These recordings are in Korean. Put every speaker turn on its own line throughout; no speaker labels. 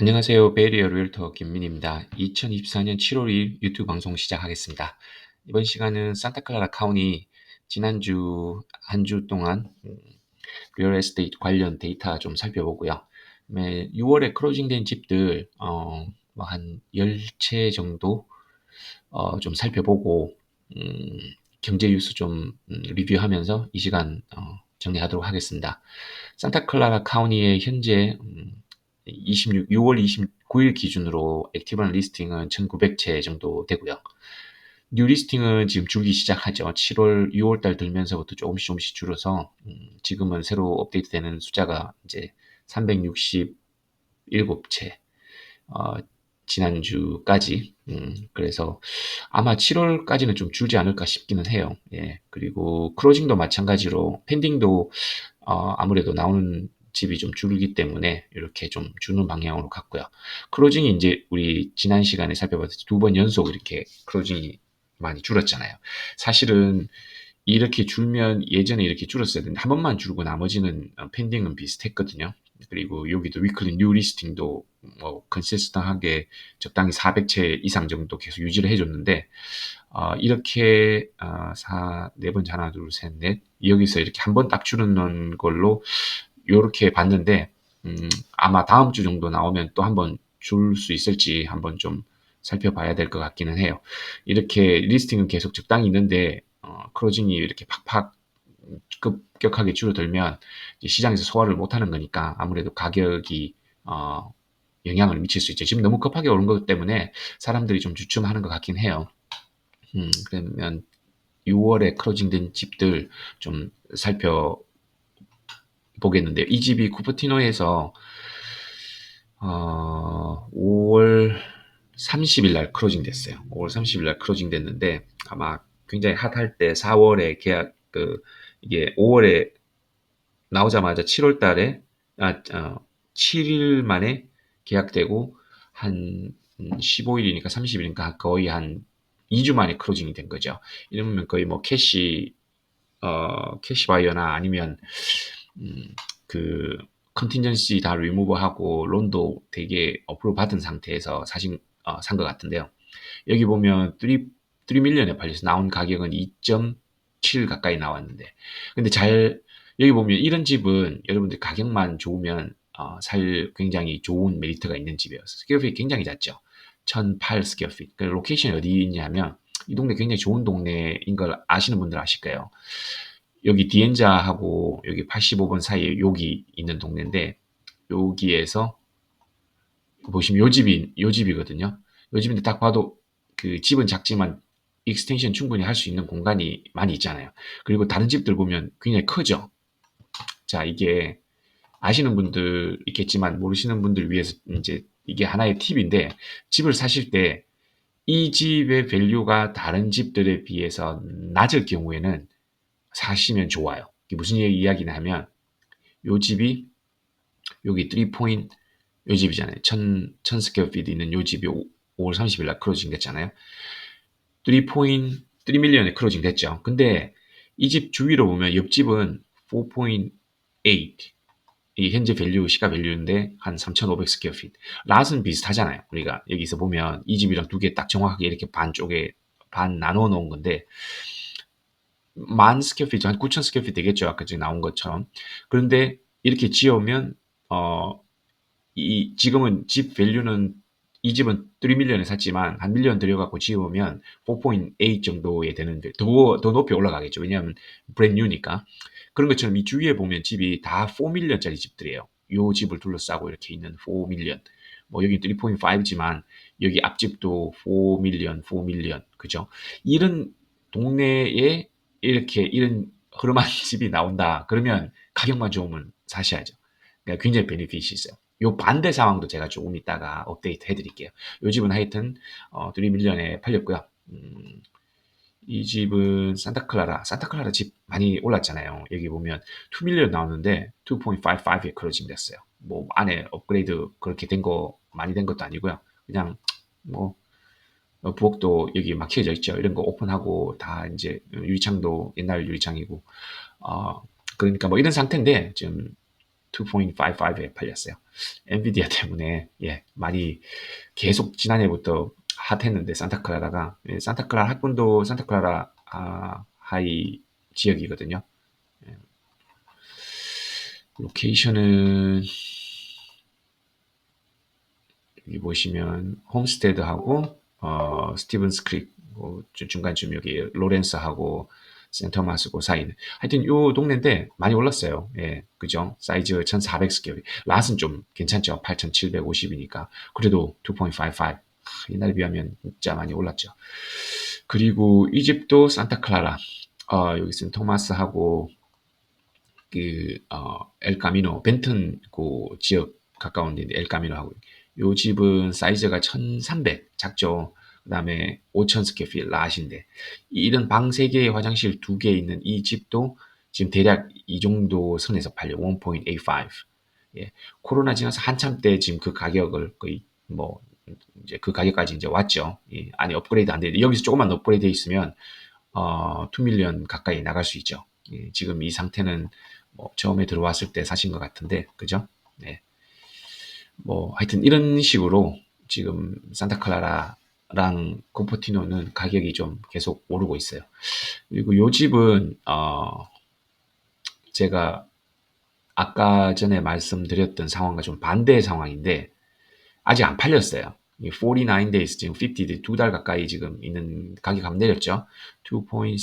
안녕하세요. 베리어 리얼터 김민입니다. 2024년 7월 2일 유튜브 방송 시작하겠습니다. 이번 시간은 산타클라라 카운티 지난주 한 주 동안 음, 리얼 에스테이트 관련 데이터 좀 살펴보고요. 그다음에 6월에 클로징된 집들 어, 뭐한 10채 정도 어, 좀 살펴보고 음, 경제 뉴스 좀 음, 리뷰하면서 이 시간 어, 정리하도록 하겠습니다. 산타클라라 카운티의 현재 음, 26, 6월 29일 기준으로 액티브한 리스팅은 1900채 정도 되고요. 뉴 리스팅은 지금 줄기 시작하죠. 7월, 6월 달 들면서부터 조금씩 조금씩 줄어서 음, 지금은 새로 업데이트되는 숫자가 이제 367채. 어, 지난주까지. 음, 그래서 아마 7월까지는 좀 줄지 않을까 싶기는 해요. 예. 그리고 크로징도 마찬가지로 펜딩도 어, 아무래도 나오는 집이 좀 줄기 때문에 이렇게 좀 주는 방향으로 갔고요. 크로징이 이제 우리 지난 시간에 살펴봤듯이 두 번 연속 이렇게 크로징이 많이 줄었잖아요. 사실은 이렇게 줄면 예전에 이렇게 줄었어야 되는데 한 번만 줄고 나머지는 펜딩은 비슷했거든요. 그리고 여기도 위클리 뉴 리스팅도 뭐 컨시스턴하게 적당히 400채 이상 정도 계속 유지를 해줬는데 어, 이렇게 어, 4, 네번 하나 둘 셋 넷 여기서 이렇게 한 번 딱 줄는 걸로 요렇게 봤는데 음, 아마 다음 주 정도 나오면 또 한번 줄 수 있을지 한번 좀 살펴봐야 될 것 같기는 해요. 이렇게 리스팅은 계속 적당히 있는데 어, 크로징이 이렇게 팍팍 급격하게 줄어들면 시장에서 소화를 못하는 거니까 아무래도 가격이 어, 영향을 미칠 수 있죠. 지금 너무 급하게 오른 것 때문에 사람들이 좀 주춤하는 것 같긴 해요. 음, 그러면 6월에 크로징된 집들 좀 살펴 보겠는데요. 이 집이 쿠퍼티노에서 어, 5월 30일 날 크로징 됐어요. 5월 30일 날 크로징 됐는데 아마 굉장히 핫할 때 4월에 계약 그 이게 5월에 나오자마자 7월 달에 아 어, 7일 만에 계약되고 한 15일이니까 30일이니까 거의 한 2주 만에 크로징이 된 거죠. 이러면 거의 뭐 캐시 어 캐시 바이어나 아니면 음, 그 컨틴전시 다 리무브하고 론도 되게 어프로 받은 상태에서 사실 어, 산 것 같은데요. 여기 보면 3, 3 밀리언에 팔려서 나온 가격은 2.7 가까이 나왔는데 근데 잘 여기 보면 이런 집은 여러분들 가격만 좋으면 어, 살 굉장히 좋은 메리트가 있는 집이에요. 스퀘어핏 굉장히 작죠. 1008 스퀘어핏. 그 로케이션이 어디 있냐면 이 동네 굉장히 좋은 동네인 걸 아시는 분들 아실 거예요. 여기 디엔자하고 여기 85번 사이에 여기 있는 동네인데 여기에서 보시면 요 집이 요 집이거든요. 요 집인데 딱 봐도 그 집은 작지만 익스텐션 충분히 할 수 있는 공간이 많이 있잖아요. 그리고 다른 집들 보면 굉장히 크죠. 자, 이게 아시는 분들 있겠지만 모르시는 분들 위해서 이제 이게 하나의 팁인데 집을 사실 때 이 집의 밸류가 다른 집들에 비해서 낮을 경우에는 사시면 좋아요. 이게 무슨 이야기냐 하면 요 집이 여기 3포인트 요 집이잖아요. 1000, 1000 스퀘어 피트 있는 요 집이 5, 월 30일 날 크로징 됐잖아요. 3포인트 3밀리언에 크로징 됐죠. 근데 이 집 주위로 보면 옆집은 4.8 이 현재 밸류 시가 밸류인데 한 3,500 스퀘어 피트. 랏은 비슷하잖아요. 우리가 여기서 보면 이 집이랑 두 개 딱 정확하게 이렇게 반 쪽에 반 나눠 놓은 건데 만 스퀘어피트, 한 9천 스퀘어피트 되겠죠. 아까 지금 나온 것처럼. 그런데 이렇게 지으면, 어, 이, 지금은 집 밸류는 이 집은 3밀리언에 샀지만 한 밀리언 들여갖고 지으면 4.8 정도에 되는데 더, 더 높이 올라가겠죠. 왜냐하면 브랜뉴니까. 그런 것처럼 이 주위에 보면 집이 다 4밀리언짜리 집들이에요. 요 집을 둘러싸고 이렇게 있는 4밀리언. 뭐 여기 3.5지만 여기 앞집도 4밀리언, 4밀리언. 그죠? 이런 동네에 이렇게 이런 흐름한 집이 나온다. 그러면 가격만 좋으면 사셔야죠. 그러니까 굉장히 베니핏이 있어요. 요 반대 상황도 제가 조금 이따가 업데이트 해드릴게요. 요 집은 하여튼 어, 3밀리언에 팔렸고요. 음, 이 집은 산타클라라, 산타클라라 집 많이 올랐잖아요. 여기 보면 2밀리언 나오는데 2.55에 클로징 됐어요. 뭐 안에 업그레이드 그렇게 된 거 많이 된 것도 아니고요. 그냥 뭐 어, 부엌도 여기 막혀져 있죠. 이런 거 오픈하고 다 이제 유리창도 옛날 유리창이고 어 그러니까 뭐 이런 상태인데 지금 2.55에 팔렸어요. 엔비디아 때문에 예 많이 계속 지난해부터 핫했는데 산타클라라가 예, 산타클라라 학군도 산타클라라 아, 하이 지역이거든요. 예. 로케이션은 여기 보시면 홈스테드하고 어, 스티븐스 크릭 뭐 중간쯤 여기 로렌스하고 센터마스고 사이는 하여튼 요 동네인데 많이 올랐어요. 예, 그죠? 사이즈 1400 스퀘어. 랏은 좀 괜찮죠. 8750이니까. 그래도 2.55. 옛날에 비하면 진짜 많이 올랐죠. 그리고 이 집도 산타클라라. 어, 여기 센토마스하고 그 어, 엘카미노 벤튼 그 지역 가까운 데 엘카미노하고 요 집은 사이즈가 1300 작죠. 그 다음에 5천 스퀘어필 라신데 이런 방 3개의 화장실 2개 있는 이 집도 지금 대략 이 정도 선에서 팔려 1.85 예. 코로나 지나서 한참 때 지금 그 가격을 거의 뭐 이제 그 가격까지 이제 왔죠. 예. 아니 업그레이드 안 돼. 여기서 조금만 업그레이드 있으면 어, 2밀리언 가까이 나갈 수 있죠. 예. 지금 이 상태는 뭐 처음에 들어왔을 때 사신 것 같은데 그죠? 네. 뭐 하여튼 이런 식으로 지금 산타클라라 랑 코퍼티노는 가격이 좀 계속 오르고 있어요. 그리고 요 집은 어 제가 아까 전에 말씀드렸던 상황과 좀 반대의 상황인데 아직 안 팔렸어요. 49 days 지금 50 두 달 가까이 지금 있는 가격 한번 내렸죠. 2.6,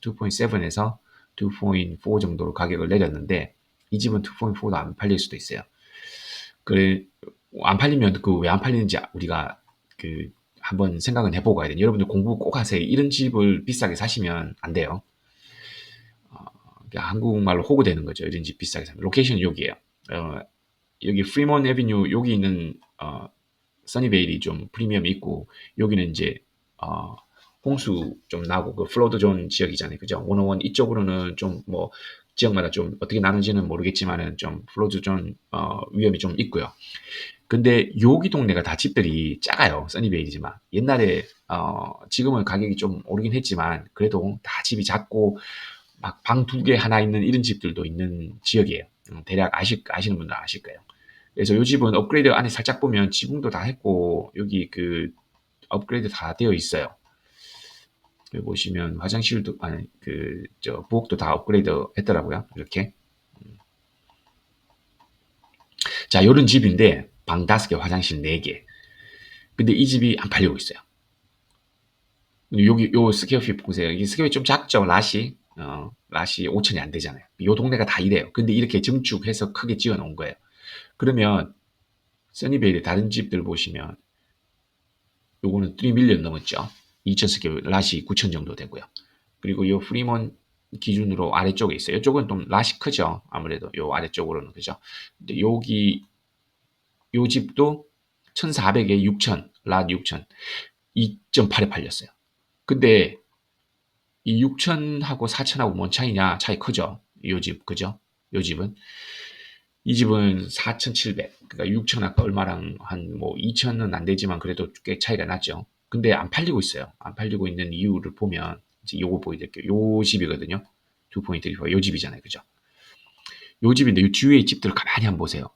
2.7에서 2.4 정도로 가격을 내렸는데 이 집은 2.4도 안 팔릴 수도 있어요. 그래 안 팔리면 그 왜 안 팔리는지 우리가 그 한번 생각은 해보고 가야 돼요. 여러분들 공부 꼭 하세요. 이런 집을 비싸게 사시면 안 돼요. 어, 한국말로 호구되는 거죠. 이런 집 비싸게 사면. 로케이션 여기에요. 어, 여기 프리먼 에비뉴 여기 있는 어, 써니베일이 좀 프리미엄이 있고 여기는 이제 어, 홍수 좀 나고 그 플로드 존 지역이잖아요. 그죠? 원어원 이쪽으로는 좀 뭐 지역마다 좀 어떻게 나는지는 모르겠지만은 좀 플로드 존 어, 위험이 좀 있고요. 근데 여기 동네가 다 집들이 작아요. 써니베일이지만. 옛날에, 어, 지금은 가격이 좀 오르긴 했지만, 그래도 다 집이 작고, 막 방 두 개 하나 있는 이런 집들도 있는 지역이에요. 음, 대략 아시, 아시는 분들 아실 거예요. 그래서 이 집은 업그레이드 안에 살짝 보면 지붕도 다 했고, 여기 그 업그레이드 다 되어 있어요. 보시면 화장실도, 아니, 그, 저, 부엌도 다 업그레이드 했더라고요. 이렇게. 음. 자, 요런 집인데, 방 5개, 화장실 4개. 근데 이 집이 안 팔리고 있어요. 여기 요 스퀘어핏 보세요. 이 스퀘어핏 좀 작죠, 라시. 어, 라시 5천이 안 되잖아요. 요 동네가 다 이래요. 근데 이렇게 증축해서 크게 지어 놓은 거예요. 그러면 써니베일의 다른 집들 보시면 요거는 3밀리언 넘었죠. 2천 스퀘어 라시 9천 정도 되고요. 그리고 요 프리먼 기준으로 아래쪽에 있어요. 이쪽은 좀 라시 크죠. 아무래도 요 아래쪽으로는 그죠. 근데 여기 요 집도 1400에 6000, 랏 6000, 2.8에 팔렸어요. 근데 이 6000하고 4000하고 뭔 차이냐? 차이 크죠? 요 집, 그죠? 요 집은. 이 집은 4700. 그러니까 6000 아까 얼마랑 한 뭐 2000은 안 되지만 그래도 꽤 차이가 났죠. 근데 안 팔리고 있어요. 안 팔리고 있는 이유를 보면 이제 요거 보여드릴게요. 요 집이거든요. 2.35. 요 집이잖아요. 그죠? 요 집인데 요 뒤에 집들을 가만히 한번 보세요.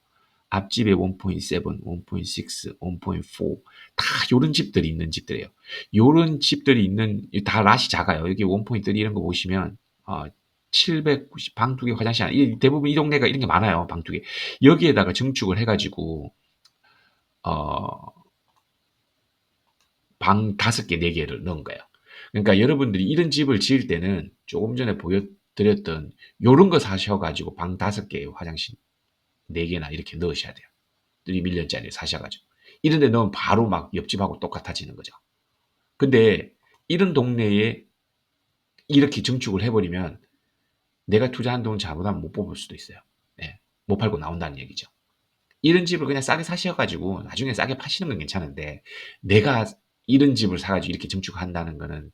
앞집에 1.7, 1.6, 1.4 다 요런 집들이 있는 집들이에요. 요런 집들이 있는 다 랏이 작아요. 여기 1.3 이런 거 보시면 어, 790 방 두 개 화장실 하나 대부분 이 동네가 이런 게 많아요. 방 두 개. 여기에다가 증축을 해가지고 어, 방 다섯 개, 네 개를 넣은 거예요. 그러니까 여러분들이 이런 집을 지을 때는 조금 전에 보여드렸던 요런 거 사셔가지고 방 다섯 개의 화장실 4개나 이렇게 넣으셔야 돼요. 3밀리언짜리 사셔가지고. 이런 데 넣으면 바로 막 옆집하고 똑같아지는 거죠. 근데 이런 동네에 이렇게 증축을 해버리면 내가 투자한 돈 잘못하면 못 뽑을 수도 있어요. 네, 못 팔고 나온다는 얘기죠. 이런 집을 그냥 싸게 사셔가지고 나중에 싸게 파시는 건 괜찮은데 내가 이런 집을 사가지고 이렇게 증축한다는 거는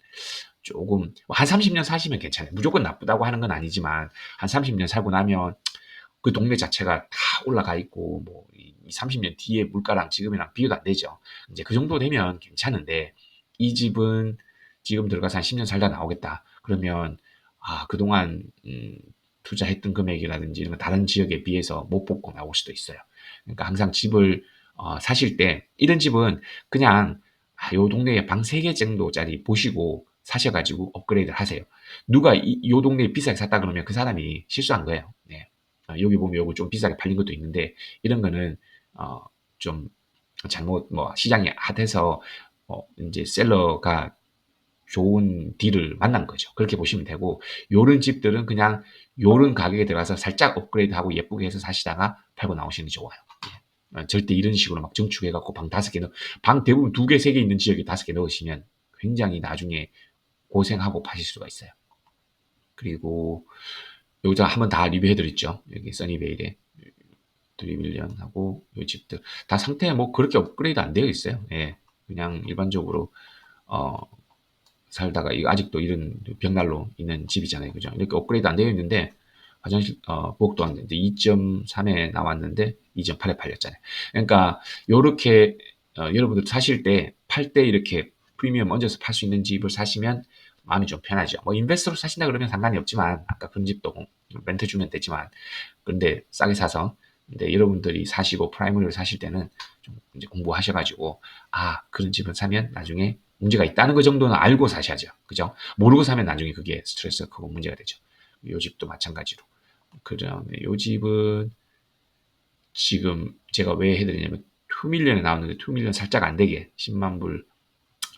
조금 한 30년 사시면 괜찮아요. 무조건 나쁘다고 하는 건 아니지만 한 30년 살고 나면 그 동네 자체가 다 올라가 있고 뭐 30년 뒤에 물가랑 지금이랑 비교도 안 되죠. 이제 그 정도 되면 괜찮은데 이 집은 지금 들어가서 한 10년 살다 나오겠다. 그러면 아 그동안 음, 투자했던 금액이라든지 이런 거 다른 지역에 비해서 못 뽑고 나올 수도 있어요. 그러니까 항상 집을 어, 사실 때 이런 집은 그냥 아, 요 동네에 방 3개 정도짜리 보시고 사셔가지고 업그레이드 하세요. 누가 이, 요 동네에 비싸게 샀다 그러면 그 사람이 실수한 거예요. 네. 어, 여기 보면 요거 좀 비싸게 팔린 것도 있는데 이런 거는 어, 좀 잘못 뭐 시장이 핫해서 어, 이제 셀러가 좋은 딜을 만난 거죠. 그렇게 보시면 되고 요런 집들은 그냥 요런 가격에 들어가서 살짝 업그레이드하고 예쁘게 해서 사시다가 팔고 나오시는 게 좋아요. 예. 어, 절대 이런 식으로 막 증축해갖고 방 다섯 개 넣, 방 대부분 두 개, 세 개 있는 지역에 다섯 개 넣으시면 굉장히 나중에 고생하고 파실 수가 있어요. 그리고 여기다 한번 다 리뷰해드렸죠. 여기 써니베일에 드리빌리언하고 요 집들 다 상태 뭐 그렇게 업그레이드 안 되어 있어요. 예. 그냥 일반적으로 어 살다가 아직도 이런 벽난로 있는 집이잖아요. 그죠? 이렇게 업그레이드 안 되어 있는데 화장실 어 부엌도 안 이제 2.3에 나왔는데 2.8에 팔렸잖아요. 그러니까 요렇게 어, 여러분들 사실 때 팔 때 이렇게 프리미엄 얹어서 팔 수 있는 집을 사시면 마음이 좀 편하죠. 뭐 인베스터로 사신다 그러면 상관이 없지만 아까 그런 집도 렌트 주면 되지만 그런데 싸게 사서 근데 여러분들이 사시고 프라이머리를 사실 때는 좀 이제 공부하셔가지고 아 그런 집을 사면 나중에 문제가 있다는 것 정도는 알고 사셔야죠. 그죠? 모르고 사면 나중에 그게 스트레스가 크고 문제가 되죠. 요 집도 마찬가지로. 그 다음에 요 집은 지금 제가 왜 해드리냐면 2밀리언에 나왔는데 2밀리언 살짝 안 되게 10만 불.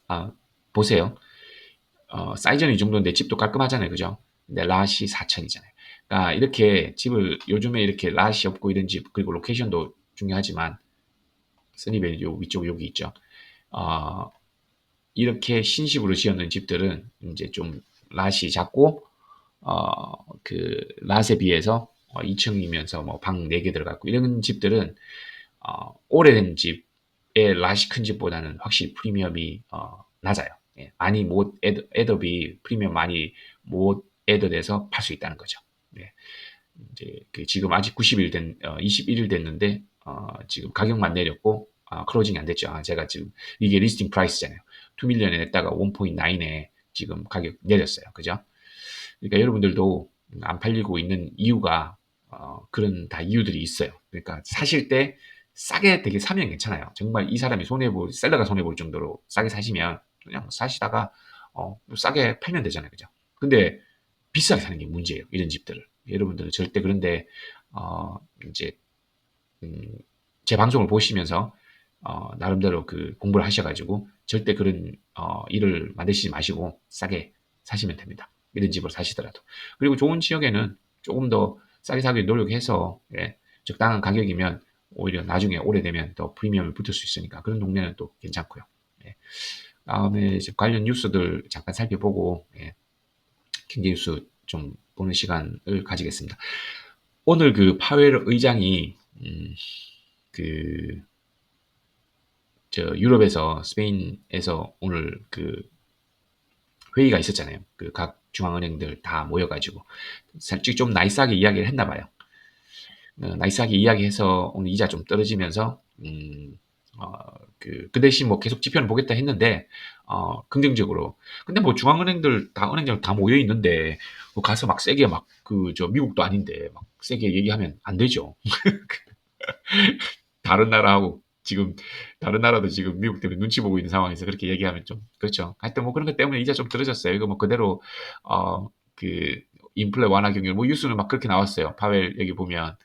아, 보세요. 어, 사이즈는 이 정도인데 집도 깔끔하잖아요. 그죠? 근데 라시 4천이잖아요. 그러니까 이렇게 집을 요즘에 이렇게 라시 없고 이런 집 그리고 로케이션도 중요하지만 써니벨 요 위쪽 여기 있죠. 어, 이렇게 신식으로 지었는 집들은 이제 좀 랏이 작고 어, 그 랏에 비해서 어, 2층이면서 뭐 방 4개 들어갔고 이런 집들은 어, 오래된 집의 랏이 큰 집보다는 확실히 프리미엄이 어, 낮아요. 예, 많이 못 애더, 애더비 프리미엄 많이 못 애더돼서 팔 수 있다는 거죠. 예, 이제 그 지금 아직 90일 된 어, 21일 됐는데 어, 지금 가격만 내렸고 아, 클로징이 안 됐죠. 아, 제가 지금 이게 리스팅 프라이스잖아요. 2밀리언에 냈다가 1.9에 지금 가격 내렸어요. 그죠? 그러니까 여러분들도 안 팔리고 있는 이유가 어, 그런 다 이유들이 있어요. 그러니까 사실 때 싸게 되게 사면 괜찮아요. 정말 이 사람이 손해볼, 셀러가 손해볼 정도로 싸게 사시면 그냥 사시다가 어, 싸게 팔면 되잖아요. 그죠? 근데 비싸게 사는 게 문제예요. 이런 집들을. 여러분들은 절대 그런데 어, 이제 음, 제 방송을 보시면서 어, 나름대로 그 공부를 하셔가지고 절대 그런 어, 일을 만드시지 마시고 싸게 사시면 됩니다. 이런 집을 사시더라도. 그리고 좋은 지역에는 조금 더 싸게 사기 노력해서 예, 적당한 가격이면 오히려 나중에 오래되면 더 프리미엄이 붙을 수 있으니까 그런 동네는 또 괜찮고요. 예. 다음에 관련 뉴스들 잠깐 살펴보고 예, 경제 뉴스 좀 보는 시간을 가지겠습니다. 오늘 그 파웰 의장이 음, 그저 유럽에서 스페인에서 오늘 그 회의가 있었잖아요. 그 각 중앙은행들 다 모여가지고 살짝 좀 나이스하게 이야기를 했나 봐요. 어, 나이스하게 이야기해서 오늘 이자 좀 떨어지면서 음, 어, 그, 그 대신 뭐 계속 지표는 보겠다 했는데, 어, 긍정적으로. 근데 뭐 중앙은행들, 다 은행들 다 모여 있는데, 뭐 가서 막 세게 막, 그, 저, 미국도 아닌데, 막 세게 얘기하면 안 되죠. 다른 나라하고 지금 다른 나라도 지금 미국 때문에 눈치 보고 있는 상황에서 그렇게 얘기하면 좀 그렇죠. 하여튼 뭐 그런 것 때문에 이자 좀 떨어졌어요. 이거 뭐 그대로 어 그 인플레 완화 경률 뭐 뉴스는 막 그렇게 나왔어요. 파웰 여기 보면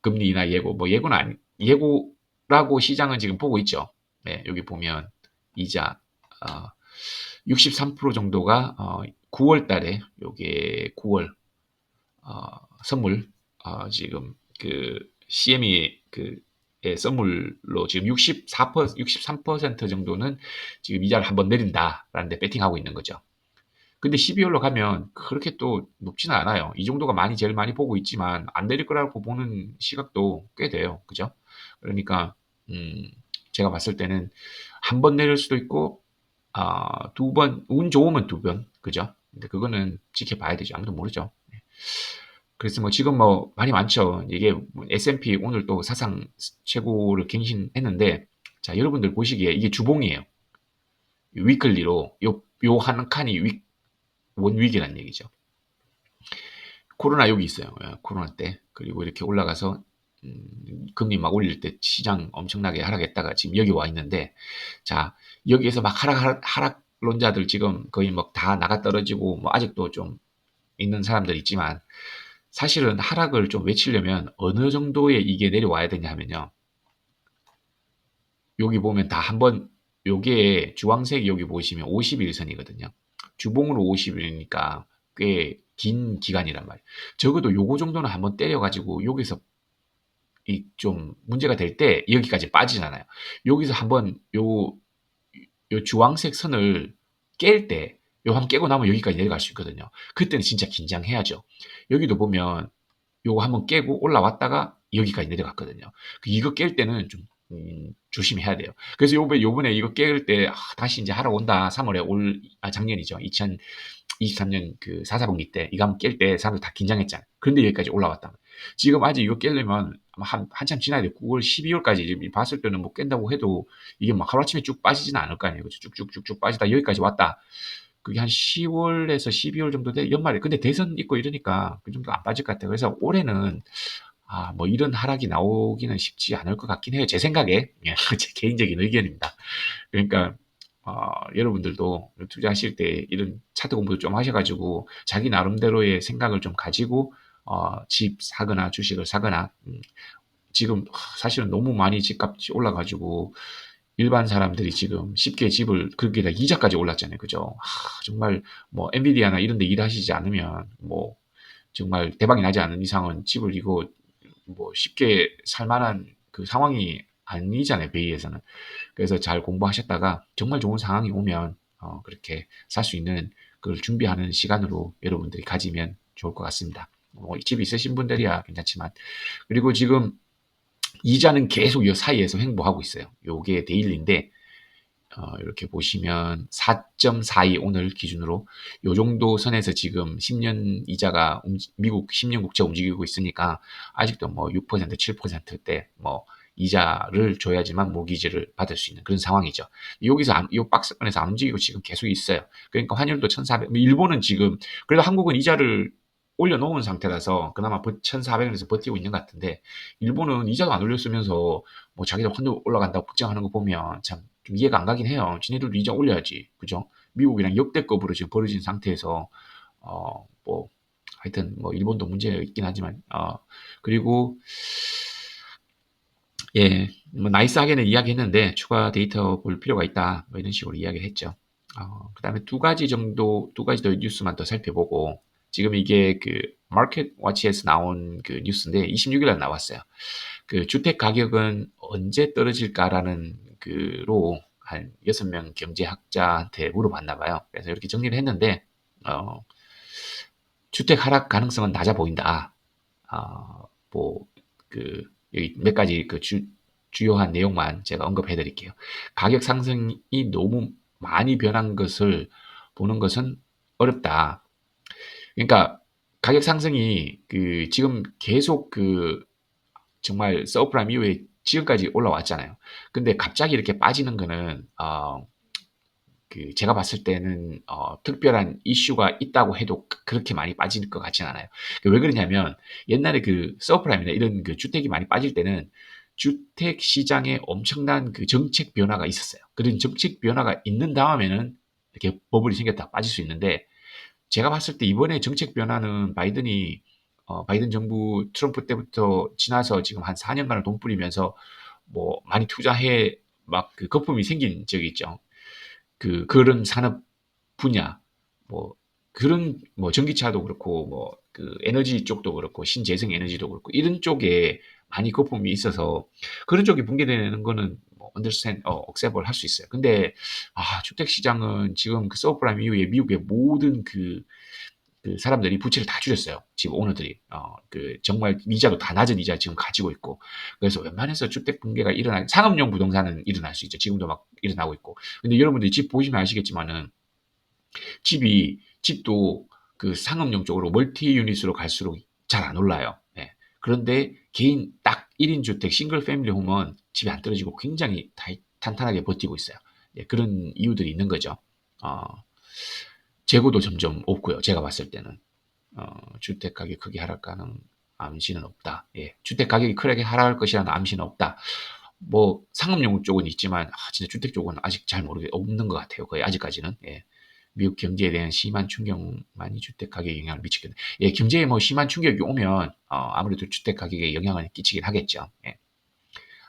금리 인하 예고 뭐 예고는 아니 예고라고 시장은 지금 보고 있죠. 네, 여기 보면 이자 어, 63% 정도가 어, 9월 달에 요게 9월 어, 선물 어, 지금 그 CME 그 예, 선물로 지금 64%, 63% 정도는 지금 이자를 한번 내린다라는 데 배팅하고 있는 거죠. 근데 12월로 가면 그렇게 또 높지는 않아요. 이 정도가 많이 제일 많이 보고 있지만 안 내릴 거라고 보는 시각도 꽤 돼요. 그죠? 그러니까 음, 제가 봤을 때는 한 번 내릴 수도 있고 아, 두 번, 운 좋으면 두 번. 그죠? 근데 그거는 지켜봐야 되죠. 아무도 모르죠. 그래서 뭐 지금 뭐 많이 많죠. 이게 S&P 오늘 또 사상 최고를 갱신했는데 자 여러분들 보시기에 이게 주봉이에요. 위클리로 요 요 한 칸이 위, 원위기란 얘기죠. 코로나 여기 있어요. 예, 코로나 때. 그리고 이렇게 올라가서 음, 금리 막 올릴 때 시장 엄청나게 하락했다가 지금 여기 와 있는데 자 여기에서 막 하락 하락 하락론자들 지금 거의 뭐다 나가 떨어지고 뭐 아직도 좀 있는 사람들 있지만 사실은 하락을 좀 외치려면 어느 정도에 이게 내려와야 되냐 하면요. 여기 보면 다 한번 요게 주황색 여기 보시면 51선이거든요. 주봉으로 50일이니까 꽤 긴 기간이란 말이에요. 적어도 요거 정도는 한번 때려가지고 여기서 이 좀 문제가 될 때 여기까지 빠지잖아요. 여기서 한번 요, 요 주황색 선을 깰 때, 요 한번 깨고 나면 여기까지 내려갈 수 있거든요. 그때는 진짜 긴장해야죠. 여기도 보면 요거 한번 깨고 올라왔다가 여기까지 내려갔거든요. 그 이거 깰 때는 좀 음, 조심해야 돼요. 그래서 요번에, 요번에 이거 깰 때, 아, 다시 이제 하러 온다. 3월에 올, 아, 작년이죠. 2023년 그 4, 4분기 때, 이거 한번 깰 때 사람들 다 긴장했잖아요. 그런데 여기까지 올라왔다. 지금 아직 이거 깨려면 아마 한, 한참 지나야 돼. 9월, 12월까지 봤을 때는 뭐 깬다고 해도 이게 막 하루아침에 쭉 빠지지는 않을 거 아니에요. 그죠? 쭉쭉쭉쭉 빠지다 여기까지 왔다. 그게 한 10월에서 12월 정도 돼 연말에 근데 대선 있고 이러니까 그 정도 안 빠질 것 같아요. 그래서 올해는 아, 뭐 이런 하락이 나오기는 쉽지 않을 것 같긴 해요. 제 생각에 예, 제 개인적인 의견입니다. 그러니까 어, 여러분들도 투자하실 때 이런 차트 공부도 좀 하셔가지고 자기 나름대로의 생각을 좀 가지고 어, 집 사거나 주식을 사거나 음, 지금 사실은 너무 많이 집값이 올라가지고 일반 사람들이 지금 쉽게 집을 그렇게 다 이자까지 올랐잖아요. 그죠? 하, 정말 뭐 엔비디아나 이런 데 일하시지 않으면 뭐 정말 대박이 나지 않는 이상은 집을 이거 뭐 쉽게 살 만한 그 상황이 아니잖아요. 베이에서는. 그래서 잘 공부하셨다가 정말 좋은 상황이 오면 어, 그렇게 살 수 있는 그걸 준비하는 시간으로 여러분들이 가지면 좋을 것 같습니다. 뭐 집이 있으신 분들이야 괜찮지만 그리고 지금 이자는 계속 이 사이에서 횡보하고 있어요. 요게 데일리인데 어, 이렇게 보시면 4.42 오늘 기준으로 요 정도 선에서 지금 10년 이자가 미국 10년 국채 움직이고 있으니까 아직도 뭐 6% 7%대 뭐 이자를 줘야지만 모기지를 받을 수 있는 그런 상황이죠. 여기서 안, 이 박스권에서 안 움직이고 지금 계속 있어요. 그러니까 환율도 1,400. 일본은 지금 그래도 한국은 이자를 올려놓은 상태라서 그나마 1,400원에서 버티고 있는 것 같은데 일본은 이자도 안 올렸으면서 뭐 자기들 환율 올라간다고 걱정하는 거 보면 참 좀 이해가 안 가긴 해요. 지네들도 이자 올려야지. 그죠? 미국이랑 역대급으로 지금 벌어진 상태에서 어 뭐 하여튼 뭐 일본도 문제가 있긴 하지만 어 그리고 예, 뭐 나이스하게는 이야기했는데 추가 데이터 볼 필요가 있다. 뭐 이런 식으로 이야기를 했죠. 어, 그 다음에 두 가지 정도, 두 가지 더 뉴스만 더 살펴보고 지금 이게 그 마켓 와치에서 나온 그 뉴스인데 26일 날 나왔어요. 그 주택 가격은 언제 떨어질까라는 그로 한 6명 경제학자한테 물어봤나 봐요. 그래서 이렇게 정리를 했는데 어, 주택 하락 가능성은 낮아 보인다. 어, 뭐그 여기 몇 가지 그 주, 주요한 내용만 제가 언급해 드릴게요. 가격 상승이 너무 많이 변한 것을 보는 것은 어렵다. 그러니까 가격 상승이 그 지금 계속 그 정말 서프라임 이후에 지금까지 올라왔잖아요. 근데 갑자기 이렇게 빠지는 거는 어, 그 제가 봤을 때는 어, 특별한 이슈가 있다고 해도 그렇게 많이 빠질 것 같진 않아요. 왜 그러냐면 옛날에 그 서프라임이나 이런 그 주택이 많이 빠질 때는 주택 시장에 엄청난 그 정책 변화가 있었어요. 그런 정책 변화가 있는 다음에는 이렇게 버블이 생겼다 빠질 수 있는데 제가 봤을 때 이번에 정책 변화는 바이든이 어, 바이든 정부 트럼프 때부터 지나서 지금 한 4년간을 돈 뿌리면서 뭐 많이 투자해 막 그 거품이 생긴 적이 있죠. 그 그런 산업 분야 뭐 그런 뭐 전기차도 그렇고 뭐 그 에너지 쪽도 그렇고 신재생 에너지도 그렇고 이런 쪽에 많이 거품이 있어서 그런 쪽이 붕괴되는 거는 뭐 언더스탠 어 억셉을 할 수 있어요. 근데 아 주택 시장은 지금 그 서브프라임 이후에 미국의 모든 그, 그 사람들이 부채를 다 줄였어요. 지금 오너들이 어 그 정말 이자도 다 낮은 이자 지금 가지고 있고 그래서 웬만해서 주택 붕괴가 일어나 상업용 부동산은 일어날 수 있죠. 지금도 막 일어나고 있고. 근데 여러분들이 집 보시면 아시겠지만은 집이 집도 그 상업용 쪽으로 멀티 유닛으로 갈수록 잘 안 올라요. 네. 그런데 개인 딱 1인 주택 싱글 패밀리 홈은 집이 안 떨어지고 굉장히 탄탄하게 버티고 있어요. 네, 그런 이유들이 있는 거죠. 어, 재고도 점점 없고요. 제가 봤을 때는. 어, 주택 가격 크게 하락가는 암시는 없다. 예, 주택 가격이 크게 하락할 것이라는 암시는 없다. 뭐 상업용 쪽은 있지만 아, 진짜 주택 쪽은 아직 잘 모르게 없는 것 같아요. 거의 아직까지는. 예. 미국 경제에 대한 심한 충격만이 주택 가격에 영향을 미치겠네. 예, 경제에 뭐 심한 충격이 오면 어, 아무래도 주택 가격에 영향을 끼치긴 하겠죠. 예.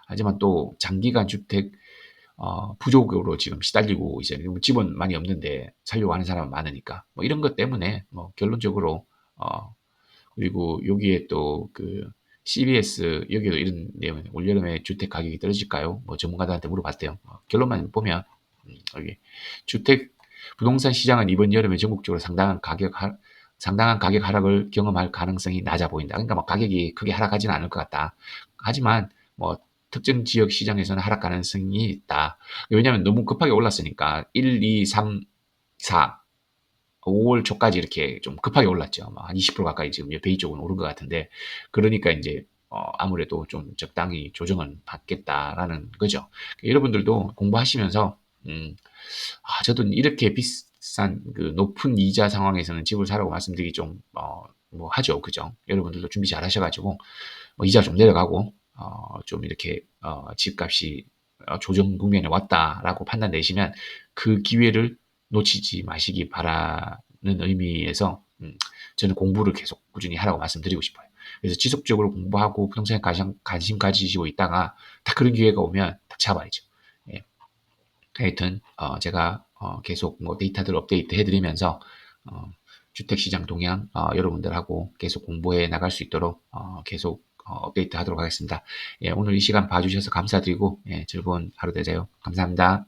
하지만 또 장기간 주택 어, 부족으로 지금 시달리고 이제 집은 많이 없는데 살려고 하는 사람은 많으니까 뭐 이런 것 때문에 뭐 결론적으로 어, 그리고 여기에 또 그 CBS 여기도 이런 내용 올 여름에 주택 가격이 떨어질까요? 뭐 전문가들한테 물어봤대요. 어, 결론만 보면 음, 여기 주택 부동산 시장은 이번 여름에 전국적으로 상당한 가격 하, 상당한 가격 하락을 경험할 가능성이 낮아 보인다. 그러니까 뭐 가격이 크게 하락하지는 않을 것 같다. 하지만 뭐 특정 지역 시장에서는 하락 가능성이 있다. 왜냐하면 너무 급하게 올랐으니까 1, 2, 3, 4 5월 초까지 이렇게 좀 급하게 올랐죠. 뭐 한20% 가까이 지금 베이 쪽은 오른 것 같은데, 그러니까 이제 어, 아무래도 좀 적당히 조정은 받겠다라는 거죠. 여러분들도 공부하시면서 음, 아, 저도 이렇게 비싼 그 높은 이자 상황에서는 집을 사라고 말씀드리기 좀 어, 뭐 하죠, 그죠? 여러분들도 준비 잘 하셔가지고 뭐 이자 좀 내려가고 어, 좀 이렇게 어, 집값이 어, 조정 국면에 왔다라고 판단 내시면 그 기회를 놓치지 마시기 바라는 의미에서 음, 저는 공부를 계속 꾸준히 하라고 말씀드리고 싶어요. 그래서 지속적으로 공부하고 부동산에 관심, 관심 가지시고 있다가 딱 그런 기회가 오면 딱 잡아야죠. 예. 하여튼 어, 제가 어, 계속 뭐 데이터들 업데이트 해드리면서 어, 주택시장 동향 어, 여러분들하고 계속 공부해 나갈 수 있도록 어, 계속 어, 업데이트 하도록 하겠습니다. 예, 오늘 이 시간 봐주셔서 감사드리고 예, 즐거운 하루 되세요. 감사합니다.